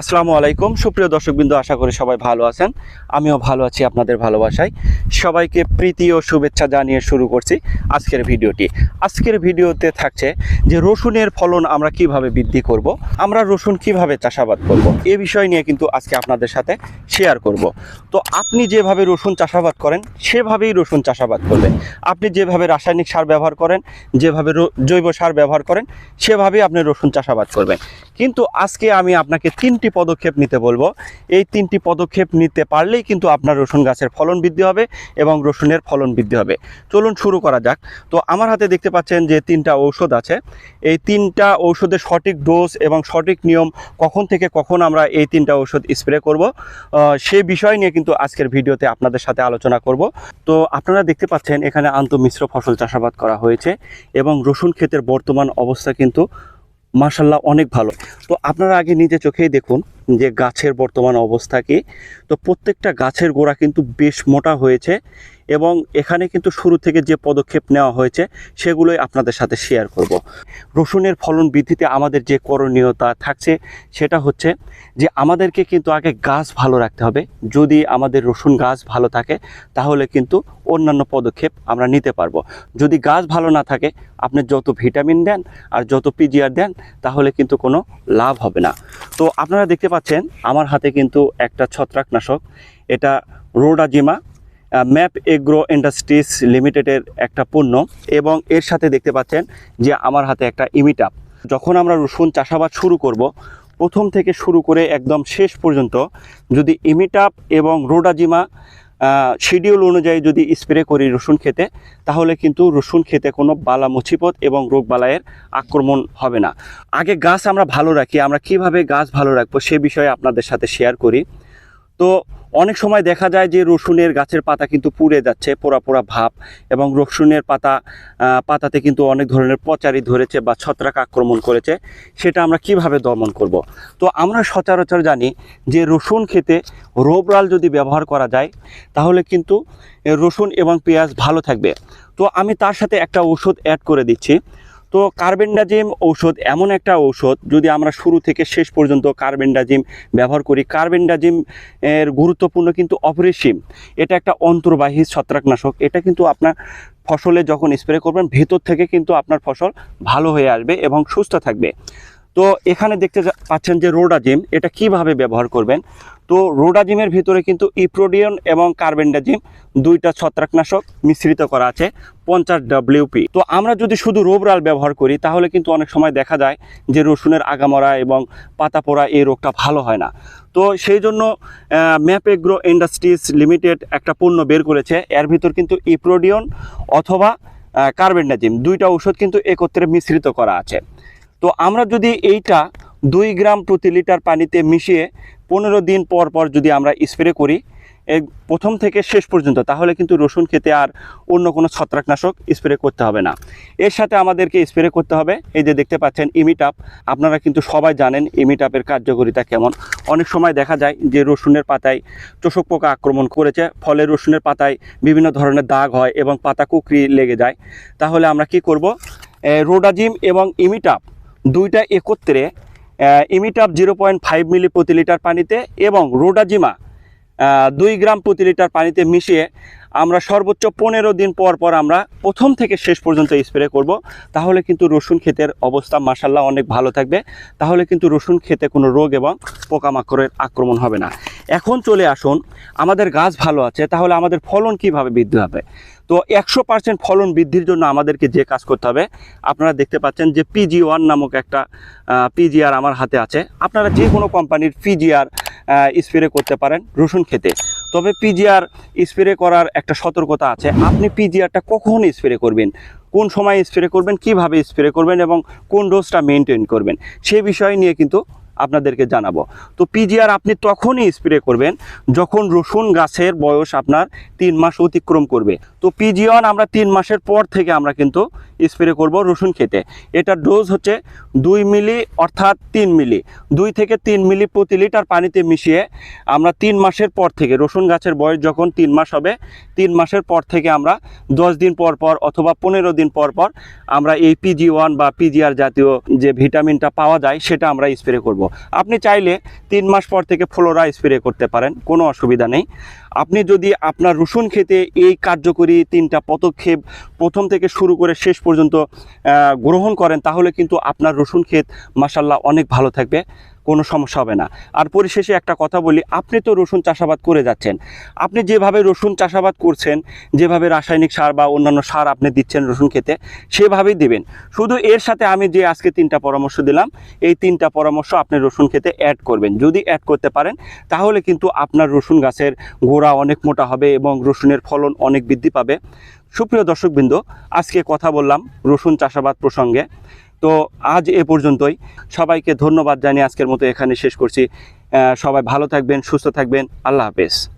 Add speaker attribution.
Speaker 1: আসসালামু আলাইকুম। সুপ্রিয় দর্শকবৃন্দ, আশা করি সবাই ভালো আছেন। আমিও ভালো আছি আপনাদের ভালোবাসায়। সবাইকে প্রীতি ও শুভেচ্ছা জানিয়ে শুরু করছি আজকের ভিডিওটি। আজকের ভিডিওতে থাকছে যে রসুনের ফলন আমরা কীভাবে বৃদ্ধি করব, আমরা রসুন কীভাবে চাষাবাদ করব, এ বিষয় নিয়ে কিন্তু আজকে আপনাদের সাথে শেয়ার করব। তো আপনি যেভাবে রসুন চাষাবাদ করেন, সেভাবেই রসুন চাষাবাদ করবেন। আপনি যেভাবে রাসায়নিক সার ব্যবহার করেন, যেভাবে জৈব সার ব্যবহার করেন, সেভাবেই আপনি রসুন চাষাবাদ করবেন। কিন্তু আজকে আমি আপনাকে তিনটি পদক্ষেপ নিতে বলব। এই তিনটি পদক্ষেপ নিতে পারলেই কিন্তু আপনার রসুন গাছের ফলন বৃদ্ধি হবে এবং রসুনের ফলন বৃদ্ধি হবে। চলুন শুরু করা যাক। তো আমার হাতে দেখতে পাচ্ছেন যে তিনটা ঔষধ আছে। এই তিনটা ঔষধের সঠিক ডোজ এবং সঠিক নিয়ম কখন থেকে কখন আমরা এই তিনটা ঔষধ স্প্রে করব সেই বিষয় নিয়ে কিন্তু আজকের ভিডিওতে আপনাদের সাথে আলোচনা করব। তো আপনারা দেখতে পাচ্ছেন এখানে আন্তঃমিশ্র ফসল চাষাবাদ করা হয়েছে এবং রসুন ক্ষেতের বর্তমান অবস্থা কিন্তু মাসাল্লাহ অনেক ভালো। তো আপনারা আগে নিজে চোখেই দেখুন যে গাছের বর্তমান অবস্থা কি, তো প্রত্যেকটা গাছের গোড়া কিন্তু বেশ মোটা হয়েছে এবং এখানে কিন্তু শুরু থেকে যে পদক্ষেপ নেওয়া হয়েছে সেগুলোই আপনাদের সাথে শেয়ার করব। রসুনের ফলন বৃদ্ধিতে আমাদের যে করণীয়তা থাকছে সেটা হচ্ছে যে আমাদেরকে কিন্তু আগে গাছ ভালো রাখতে হবে। যদি আমাদের রসুন গাছ ভালো থাকে, তাহলে কিন্তু অন্যান্য পদক্ষেপ আমরা নিতে পারব। যদি গাছ ভালো না থাকে, আপনি যত ভিটামিন দেন আর যত পিজিআর দেন, তাহলে কিন্তু কোনো লাভ হবে না। তো আপনারা দেখতে পাচ্ছেন আমার হাতে কিন্তু একটা ছত্রাকনাশক। এটা রোডাজিমা ম্যাপ এগ্রো ইন্ডাস্ট্রিজ লিমিটেডের একটা পণ্য এবং এর সাথে দেখতে পাচ্ছেন যে আমার হাতে একটা ইমিটাপ। যখন আমরা রসুন চাষাবাদ শুরু করব, প্রথম থেকে শুরু করে একদম শেষ পর্যন্ত যদি ইমিটাপ এবং রোডাজিমা শিডিউল অনুযায়ী যদি স্প্রে করি রসুন খেতে, তাহলে কিন্তু রসুন খেতে কোনো বালা মুছিপত এবং রোগ বালায়ের আক্রমণ হবে না। আগে গাছ আমরা ভালো রাখি, আমরা কীভাবে গাছ ভালো রাখব সে বিষয়ে আপনাদের সাথে শেয়ার করি। তো অনেক সময় দেখা যায় যে রসুনের গাছের পাতা কিন্তু পুড়ে যাচ্ছে, পোড়া পোড়া ভাব এবং রসুনের পাতা পাতাতে কিন্তু অনেক ধরনের পচারি ধরেছে বা ছত্রাক আক্রমণ করেছে। সেটা আমরা কীভাবে দমন করব? তো আমরা সচরাচর জানি যে রসুন খেতে রোবরাল যদি ব্যবহার করা যায়, তাহলে কিন্তু রসুন এবং পেঁয়াজ ভালো থাকবে। তো আমি তার সাথে একটা ওষুধ অ্যাড করে দিচ্ছি। তো কার্বেন্ডাজিম ঔষধ, এমন একটা ঔষধ, যদি আমরা শুরু থেকে শেষ পর্যন্ত কার্বেন্ডাজিম ব্যবহার করি, কার্বেন্ডাজিম এর গুরুত্বপূর্ণ কিন্তু অপরিসীম। এটা একটা অন্তর্বাহী ছত্রাকনাশক, এটা কিন্তু আপনার ফসলে যখন স্প্রে করবেন, ভেতর থেকে কিন্তু আপনার ফসল ভালো হয়ে আসবে এবং সুস্থ থাকবে। তো এখানে দেখতে পাচ্ছেন যে রোডাজিম, এটা কীভাবে ব্যবহার করবেন? তো রোডাজিমের ভিতরে কিন্তু ইপ্রোডিয়ন এবং কার্বেন্ডাজিম দুইটা ছত্রাকনাশক মিশ্রিত করা আছে, পঞ্চাশ ডাব্লিউপি তো আমরা যদি শুধু রোবরাল ব্যবহার করি, তাহলে কিন্তু অনেক সময় দেখা যায় যে রসুনের আগামরা এবং পাতা পোড়া এই রোগটা ভালো হয় না। তো সেই জন্য ম্যাপেগ্রো ইন্ডাস্ট্রিজ লিমিটেড একটা পণ্য বের করেছে। এর ভিতর কিন্তু ইপ্রোডিয়ন অথবা কার্বেন্ডাজিম, দুইটা ওষুধ কিন্তু একত্রে মিশ্রিত করা আছে। তো আমরা যদি এইটা দুই গ্রাম প্রতি লিটার পানিতে মিশিয়ে পনেরো দিন পর পর যদি আমরা স্প্রে করি প্রথম থেকে শেষ পর্যন্ত, তাহলে কিন্তু রসুন খেতে আর অন্য কোনো ছত্রাকনাশক স্প্রে করতে হবে না। এর সাথে আমাদেরকে স্প্রে করতে হবে। এই যে দেখতে পাচ্ছেন, ইমিটাপ, আপনারা কিন্তু সবাই জানেন ইমিটাপের কার্যকারিতা কেমন। অনেক সময় দেখা যায় যে রসুনের পাতায় চোষক পোকা আক্রমণ করেছে, ফলে রসুনের পাতায় বিভিন্ন ধরনের দাগ হয় এবং পাতা কুকরি লেগে যায়। তাহলে আমরা কি করব? রোডাজিম এবং ইমিটাপ দুইটা একত্রে ইমিটাপ জিরো পয়েন্ট ফাইভ মিলি প্রতি লিটার পানিতে এবং রোডাজিমা দুই গ্রাম প্রতি লিটার পানিতে মিশিয়ে আমরা সর্বোচ্চ পনেরো দিন পর পর আমরা প্রথম থেকে শেষ পর্যন্ত স্প্রে করব। তাহলে কিন্তু রসুন ক্ষেতের অবস্থা মাসাল্লাহ অনেক ভালো থাকবে। তাহলে কিন্তু রসুন ক্ষেতে কোনো রোগ এবং পোকামাকড়ের আক্রমণ হবে না। এখন চলে আসুন, আমাদের গাছ ভালো আছে, তাহলে আমাদের ফলন কীভাবে বৃদ্ধি হবে? তো একশো পার্সেন্ট ফলন বৃদ্ধির জন্য আমাদেরকে যে কাজ করতে হবে, আপনারা দেখতে পাচ্ছেন যে পিজি ওয়ান নামক একটা পিজিআর আমার হাতে আছে। আপনারা যে কোনো কোম্পানির পিজিআর স্প্রে করতে পারেন রসুন খেতে। তবে পিজিআর স্প্রে করার একটা সতর্কতা আছে, আপনি পিজিআরটা কখন স্প্রে করবেন, কোন সময় স্প্রে করবেন, কীভাবে স্প্রে করবেন এবং কোন ডোজটা মেনটেন করবেন, সে বিষয় নিয়ে কিন্তু আপনাদেরকে জানাব। তো পিজিআর আপনি তখনই স্প্রে করবেন যখন রসুন গাছের বয়স আপনার তিন মাস অতিক্রম করবে। তো পিজিওয়ান আমরা তিন মাসের পর থেকে আমরা কিন্তু স্প্রে করব রসুন খেতে। এটার ডোজ হচ্ছে দুই মিলি অর্থাৎ তিন মিলি। দুই থেকে তিন মিলি প্রতি লিটার পানিতে মিশিয়ে আমরা তিন মাসের পর থেকে রসুন গাছের বয়স যখন তিন মাস হবে, তিন মাসের পর থেকে আমরা দশ দিন পর পর অথবা পনেরো দিন পর পর আমরা এই পিজি ওয়ান বা পিজিআর জাতীয় যে ভিটামিনটা পাওয়া যায়, সেটা আমরা স্প্রে করব। আপনি চাইলে তিন মাস পর থেকে ফ্লোরা স্প্রে করতে পারেন কোনো অসুবিধা নেই। আপনি যদি আপনার রসুন খেতে এই কার্যকরী তিনটা পদক্ষেপ প্রথম থেকে শুরু করে শেষ পর্যন্ত গ্রহণ করেন, তাহলে কিন্তু আপনার রসুন ক্ষেত মাসাল্লাহ অনেক ভালো থাকবে, কোনো সমস্যা হবে না। আর পরিশেষে একটা কথা বলি, আপনি তো রসুন চাষাবাদ করে যাচ্ছেন। আপনি যেভাবে রসুন চাষাবাদ করছেন, যেভাবে রাসায়নিক সার বা অন্যান্য সার আপনি দিচ্ছেন রসুন খেতে, সেভাবেই দেবেন। শুধু এর সাথে আমি যে আজকে তিনটা পরামর্শ দিলাম, এই তিনটা পরামর্শ আপনি রসুন খেতে অ্যাড করবেন। যদি অ্যাড করতে পারেন, তাহলে কিন্তু আপনার রসুন গাছের গোড়া অনেক মোটা হবে এবং রসুনের ফলন অনেক বৃদ্ধি পাবে। সুপ্রিয় দর্শকবৃন্দ, আজকে কথা বললাম রসুন চাষাবাদ প্রসঙ্গে। তো আজ এ পর্যন্তই। সবাইকে ধন্যবাদ জানিয়ে আজকের মতো এখানে শেষ করছি। সবাই ভালো থাকবেন, সুস্থ থাকবেন। আল্লাহ হাফেজ।